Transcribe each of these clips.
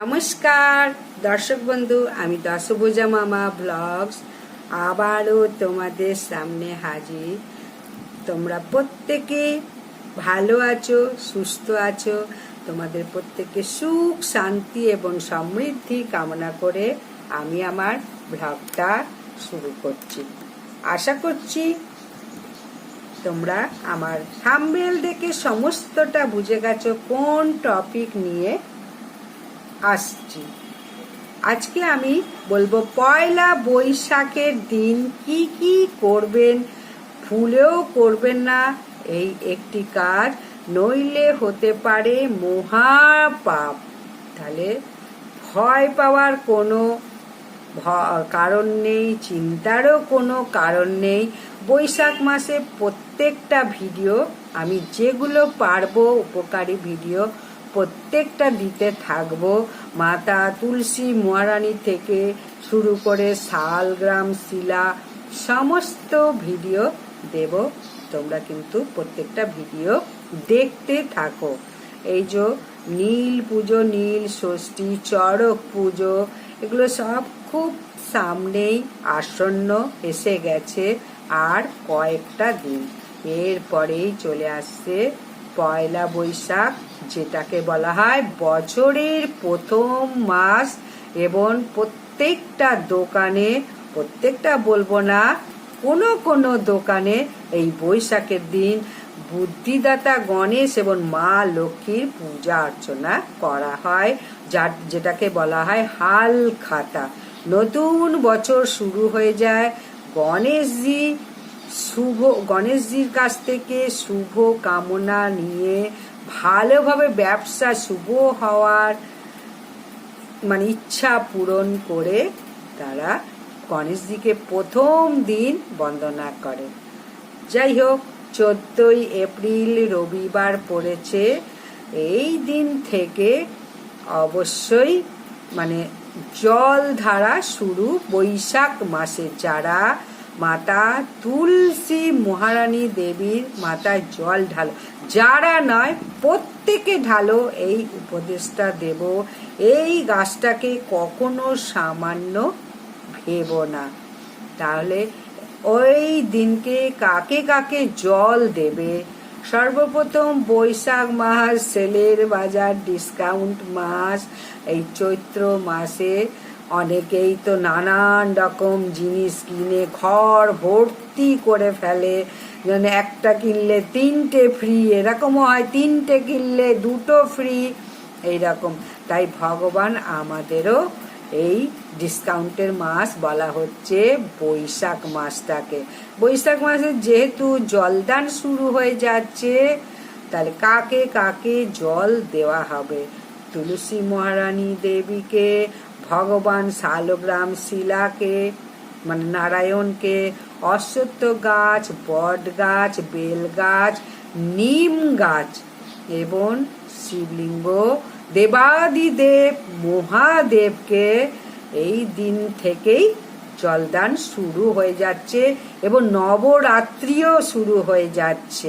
নমস্কার, দর্শক বন্ধু, আমি দশভুজা মামা ব্লগস। আবারও তোমাদের সামনে হাজির। তোমরা প্রত্যেকে ভালো আছো, সুস্থ আছো, তোমাদের প্রত্যেকে সুখ, শান্তি এবং সমৃদ্ধি কামনা করে আমি আমার ব্লগটা শুরু করছি। আশা করছি তোমরা আমার থাম্বেল দেখে সমস্তটা বুঝে গেছো কোন টপিক নিয়ে আসছি। আজকে আমি বলব, পয়লা বৈশাখের দিন কি কি করবেন? ভুলেও করবেন না। এই একটি কাজ নইলে হতে পারে মহাপাপ। তাহলে ভয় পাওয়ার কোনো কারণ নেই, চিন্তারও কোনো কারণ নেই। বৈশাখ মাসে প্রত্যেকটা ভিডিও আমি যেগুলো পারব, উপকারী ভিডিও প্রত্যেকটা দিতে থাকব। মাতা তুলসী মহারানী থেকে শুরু করে শালগ্রাম শিলা, সমস্ত ভিডিও দেব। তোমরা কিন্তু প্রত্যেকটা ভিডিও দেখতে থাকো। এই যে নীল পুজো, নীল ষষ্ঠী, চড়ক পুজো, এগুলো সব খুব সামনেই আসন্ন এসে গেছে আর কয়েকটা দিন। এরপরেই চলে আসছে পয়লা বৈশাখ, যেটাকে বলা হয় বছরের প্রথম মাস এবং প্রত্যেকটা দোকানে, প্রত্যেকটা বলব না, কোনো কোনো দোকানে এই বৈশাখের দিন বুদ্ধিদাতা গণেশ এবং মা লক্ষ্মীর পূজা অর্চনা করা হয় যা যেটাকে বলা হয় হাল খাতা। নতুন বছর শুরু হয়ে যায়, গণেশজি শুভ, গণেশজির কাছ থেকে শুভ কামনা নিয়ে ভালোভাবে ব্যবসা শুভ হওয়ার মানে ইচ্ছা পূরণ করে তারা গণেশজিকে প্রথম দিন বন্দনা করে। যাই হোক, চোদ্দই এপ্রিল রবিবার পড়েছে। এই দিন থেকে অবশ্যই মানে জল ধারা শুরু বৈশাখ মাসে। যারা মাতা তুলসী মহারানী দেবীর মাতায় জল ঢালো। যারা নয়, প্রত্যেকে ঢালো এই উপদেশটা দেব। এই গাছটাকে কখনো সামান্য ভেব না। তাহলে ওই দিনকে কাকে কাকে জল দেবে? সর্বপ্রথম বৈশাখ মাস, সেলের বাজার ডিসকাউন্ট মাস, এই চৈত্র মাসে অনেকেই তো নানান রকম জিনিস কিনে ঘর ভর্তি করে ফেলে। যেন একটা কিনলে তিনটে ফ্রি এরকমও হয় তিনটে কিনলে দুটো ফ্রি এইরকম। তাই ভগবান আমাদেরও এই ডিসকাউন্টের মাস বলা হচ্ছে বৈশাখ মাসটাকে। বৈশাখ মাসে যেহেতু জলদান শুরু হয়ে যাচ্ছে, তাহলে কাকে কাকে জল দেওয়া হবে? তুলসী মহারানী দেবীকে ভগবান শালগ্রাম শিলাকে মানে নারায়ণকে, অশ্বত্থ গাছ, বট গাছ, বেল গাছ, নিম গাছ এবং শিবলিঙ্গ, দেবাদিদেব, মহাদেবকে এই দিন থেকেই জলদান শুরু হয়ে যাচ্ছে এবং নবরাত্রিও শুরু হয়ে যাচ্ছে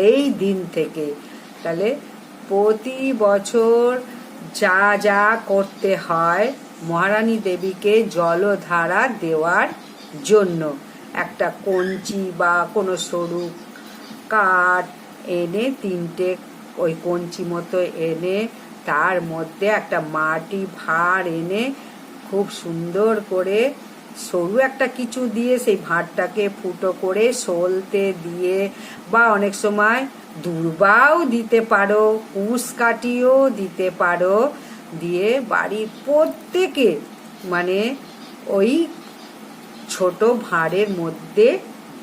এই দিন থেকে। তাহলে প্রতি বছর যা যা করতে হয় মহারানী দেবীকে জলধারা দেওয়ার জন্য। একটা কঞ্চি বা কোনো সরু কাঠ এনে তিনটে ওই কঞ্চি মতো এনে তার মধ্যে একটা মাটি ভাঁড় এনে খুব সুন্দর করে সরু একটা কিছু দিয়ে সেই ভাঁড়টাকে ফুটো করে সলতে দিয়ে বা অনেক সময় দুর্বাও দিতে পারো, কুশ কাটিও দিতে পারো। দিয়ে বাড়ির প্রত্যেকে মানে ওই ছোট ভাঁড়ের মধ্যে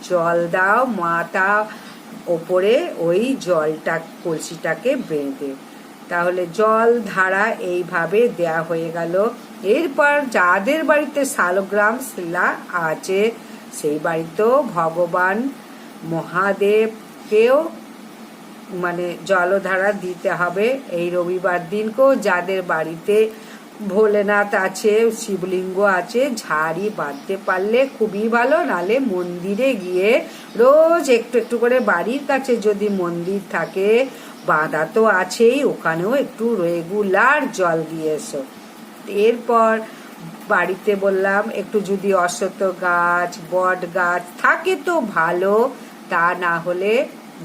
জল দাও মাথা ওপরে ওই জলটা, কলসিটাকে বেঁধে। তাহলে জল ধারা এইভাবে দেয়া হয়ে গেল। এরপর যাদের বাড়িতে শালগ্রাম শিলা আছে, সেই বাড়িতেও ভগবান মহাদেবকেও মানে জলধারা দিতে হবে এই রবিবার দিনকেও। যাদের বাড়িতে ভোলেনাথ আছে, শিবলিঙ্গ আছে, ঝাড়ি বাঁধতে পারলে খুবই ভালো, নালে মন্দিরে গিয়ে রোজ একটু একটু করে বাড়ির কাছে যদি মন্দির থাকে, বাঁধা তো আছেই, ওখানেও একটু রেগুলার জল দিয়ে এসো। এরপর বাড়িতে বললাম, একটু যদি অশ্বত্থ গাছ, বট গাছ, থাকে তো ভালো, তা না হলে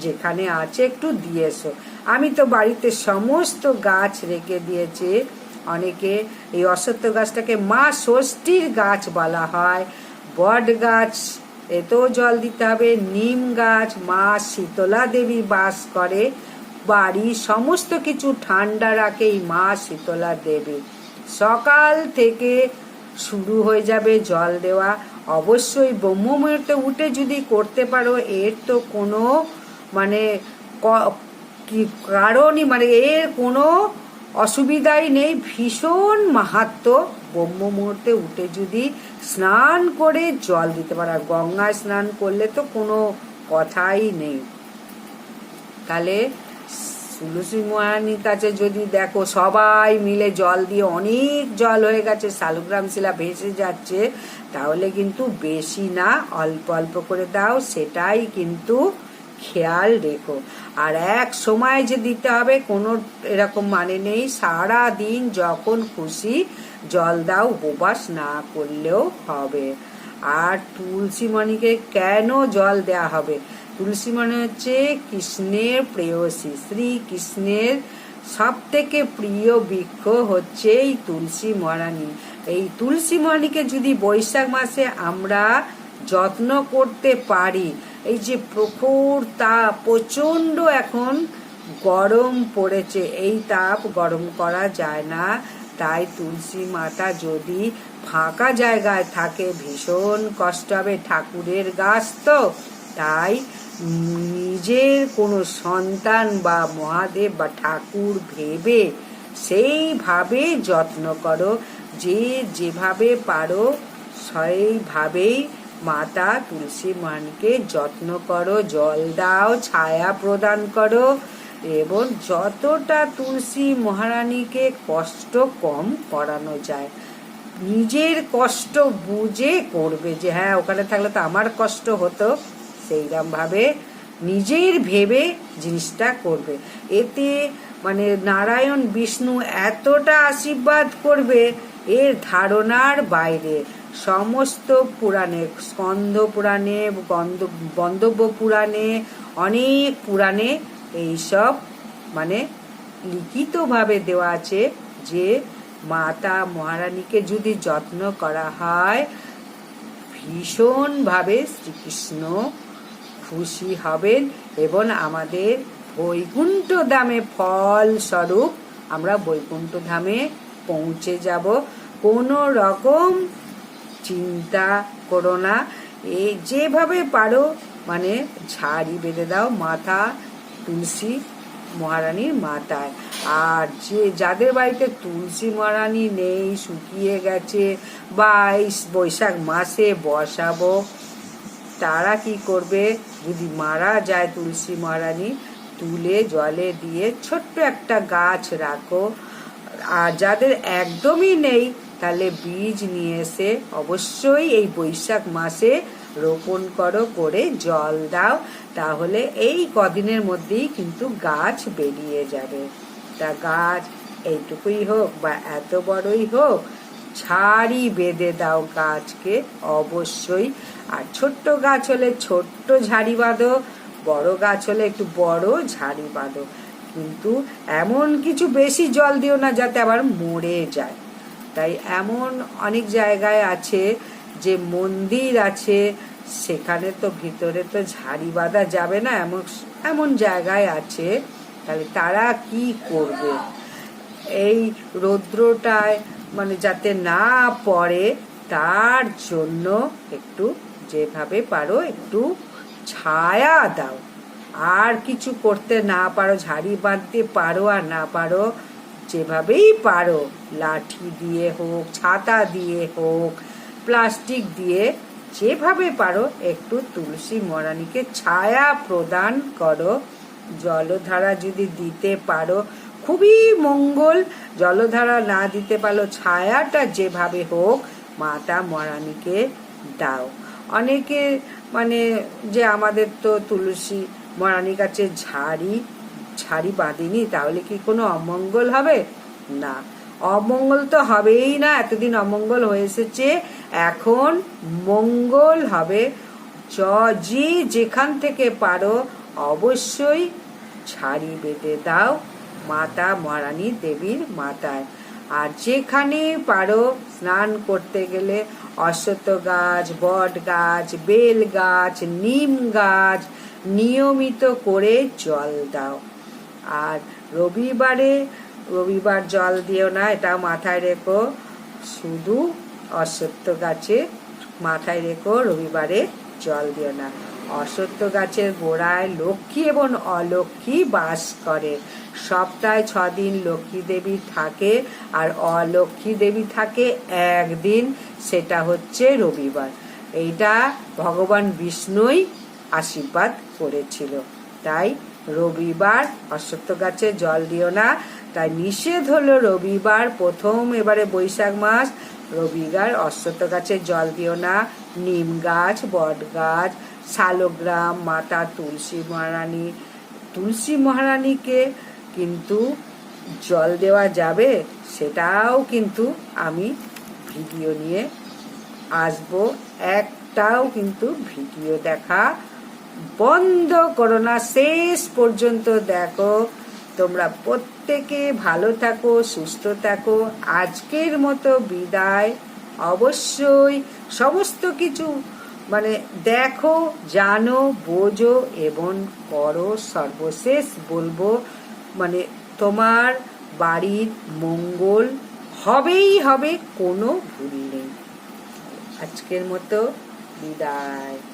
যেখানে আছে, একটু দিয়ে এসো। আমি তো বাড়িতে সমস্ত গাছ রেখে দিয়েছি। অনেকে এই অশ্বত্থ গাছটাকে মা ষষ্ঠীর গাছ বলা হয়। বট গাছ, এতেও জল দিতে হবে। নিম গাছ, মা শীতলা দেবী বাস করে। বাড়ি সমস্ত কিছু ঠান্ডা রাখে এই মা শীতলা দেবী। সকাল থেকে শুরু হয়ে যাবে জল দেওয়া। অবশ্যই ব্রহ্ম মুহূর্তে উঠে যদি করতে পারো, এর তো কোনো মানে ক- কারণই মানে এর কোনো অসুবিধাই নেই। ভীষণ মাহাত্ম। ব্রহ্ম মুহূর্তে উঠে যদি স্নান করে জল দিতে পারো, আর গঙ্গায় স্নান করলে তো কোনো কথাই নেই। তাহলে তুলসী মহারানীর কাছে যদি দেখো, সবাই মিলে জল দিয়ে অনেক জল হয়ে গেছে, শালগ্রাম শিলা ভেসে যাচ্ছে, তাহলে কিন্তু বেশি না, অল্প অল্প করে দাও, সেটাই কিন্তু খেয়াল রেখো। আর এক সময় যে দিতে হবে, কোনো এরকম মানে নেই। সারা দিন যখন খুশি জল দাও, উপবাস না করলেও হবে। আর তুলসী মণিকে কেন জল দেয়া হবে? তুলসী মানে হচ্ছে কৃষ্ণের প্রেয়সী। শ্রী কৃষ্ণের সব থেকে প্রিয় বৃক্ষ হচ্ছে এই তুলসী মহারানী এই তুলসী মহারানীকে যদি বৈশাখ মাসে আমরা যত্ন করতে পারি এই যে প্রখর তাপ প্রচণ্ড এখন গরম পড়েছে। এই তাপ গরম করা যায় না। তাই তুলসী মাতা যদি ফাঁকা জায়গায় থাকে, ভীষণ কষ্ট হবে ঠাকুরের গাছ তো। তাই নিজের কোনো সন্তান বা মহাদেব বা ঠাকুর ভেবে সেইভাবে যত্ন করো। যে যেভাবে পারো, সেইভাবেই মাতা তুলসী মানকে যত্ন করো, জল দাও, ছায়া প্রদান করো এবং যতটা তুলসী মহারানীকে কষ্ট কম করানো যায়, নিজের কষ্ট বুঝে করবে যে হ্যাঁ ওখানে থাকলে তো আমার কষ্ট হতো সেইরকম ভাবে নিজের ভেবে জিনিসটা করবে। এতে মানে নারায়ণ, বিষ্ণু এতটা আশীর্বাদ করবে এর ধারণার বাইরে। সমস্ত পুরাণে, স্কন্দ পুরাণে, গন্ধ বন্দব্য পুরাণে, অনেক পুরাণে এইসব মানে লিখিতভাবে দেওয়া আছে যে মাতা মহারানীকে যদি যত্ন করা হয়, ভীষণভাবে শ্রীকৃষ্ণ খুশি হবেন এবং আমাদের বৈকুণ্ঠ ধামে ফল স্বরূপ আমরা বৈকুণ্ঠ ধামে পৌঁছে যাব। কোনো রকম চিন্তা করো না। এই যেভাবে পারো মানে ঝাড়ি বেঁধে দাও মাথা তুলসী মহারানীর মাথায়। আর যে যাদের বাড়িতে তুলসী মহারানী নেই, শুকিয়ে গেছে বা এই বৈশাখ মাসে বসাবো, তারা কি করবে? যদি মারা যায় তুলসী মহারানী, তুলে জলে দিয়ে ছোট্ট একটা গাছ রাখো। আর যাদের একদমই নেই তাহলে বীজ নিয়ে এসে অবশ্যই এই বৈশাখ মাসে রোপণ করো, করে জল দাও। তাহলে এই কদিনের মধ্যেই কিন্তু গাছ বেরিয়ে যাবে। তা গাছ এইটুকুই হোক বা এত বড়ই হোক ঝাড়ি বেঁধে দাও গাছকে অবশ্যই। আর ছোট্ট গাছ হলে ছোট্ট ঝাড়ি বাঁধো, বড় গাছ হলে একটু বড় ঝাড়ি বাঁধো। কিন্তু এমন কিছু বেশি জল দিও না যাতে আবার মরে যায়। তাই এমন অনেক জায়গায় আছে যে মন্দির আছে, সেখানে তো ভিতরে তো ঝাড়ি বাঁধা যাবে না, এমন এমন জায়গায় আছে। তাহলে তারা কি করবে? এই রৌদ্রটায় মানে যাতে না পড়ে, তার জন্য একটু যেভাবে পারো একটু ছায়া দাও। আর কিছু করতে না পারো, ঝাড়ি বাঁধতে পারো আর না পারো যেভাবেই পারো, লাঠি দিয়ে হোক, ছাতা দিয়ে হোক, প্লাস্টিক দিয়ে যেভাবে পারো, একটু তুলসী মরানিকে ছায়া প্রদান করো। জলধারা যদি দিতে পারো, খুবই মঙ্গল। জলধারা না দিতে পারো, ছায়াটা যেভাবে হোক, মাতা মরানিকে দাও। অনেকে মানে যে আমাদের তো তুলসী মরানির কাছে ঝাড়ি ঝাড়ি বাঁধিনি, তাহলে কি কোনো অমঙ্গল হবে? না, অমঙ্গল তো হবেই না, এতদিন অমঙ্গল হয়ে এসেছে, এখন মঙ্গল হবে। যে যেখান থেকে পারো অবশ্যই ছাড়ি বেঁধে দাও মাতা মহারানী দেবীর মাতায় আর যেখানে পারো স্নান করতে গেলে অশ্বত্থ গাছ, বট গাছ, বেল গাছ, নিম গাছ নিয়মিত করে জল দাও। আর রবিবারে, রবিবার জল দিও না এটা মাথায় রেখো। শুধু অশ্বত্থ গাছে মাথায় রেখো, রবিবারে জল দিও না। অশ্বত্থ গাছের গোড়ায় লক্ষ্মী এবং অলক্ষ্মী বাস করে। সপ্তাহে ছ দিন লক্ষ্মী দেবী থাকে আর অলক্ষ্মী দেবী থাকে একদিন, সেটা হচ্ছে রবিবার। এইটা ভগবান বিষ্ণুই আশীর্বাদ করেছিল। তাই রবিবার অশ্বত্থ গাছে জল দিও না। তাই নিষেধ হলো রবিবার প্রথম এবারে বৈশাখ মাস। রবিবার অশ্বত্থ গাছে জল দিও না। নিম গাছ, বট গাছ, শালগ্রাম, মাতা তুলসী মহারানী। তুলসী মহারানীকে কিন্তু জল দেওয়া যাবে, সেটাও কিন্তু আমি ভিডিও নিয়ে আসব। একটাও কিন্তু ভিডিও দেখা বন্ধ করো না, শেষ পর্যন্ত দেখো। তোমরা প্রত্যেকে ভালো থাকো, সুস্থ থাকো। আজকের মতো বিদায়। অবশ্যই সমস্ত কিছু মানে দেখো, জানো, বোঝো এবং করো। সর্বশেষ বলব মানে তোমার বাড়ির মঙ্গল হবেই হবে, কোনো ভুল নেই। আজকের মতো বিদায়।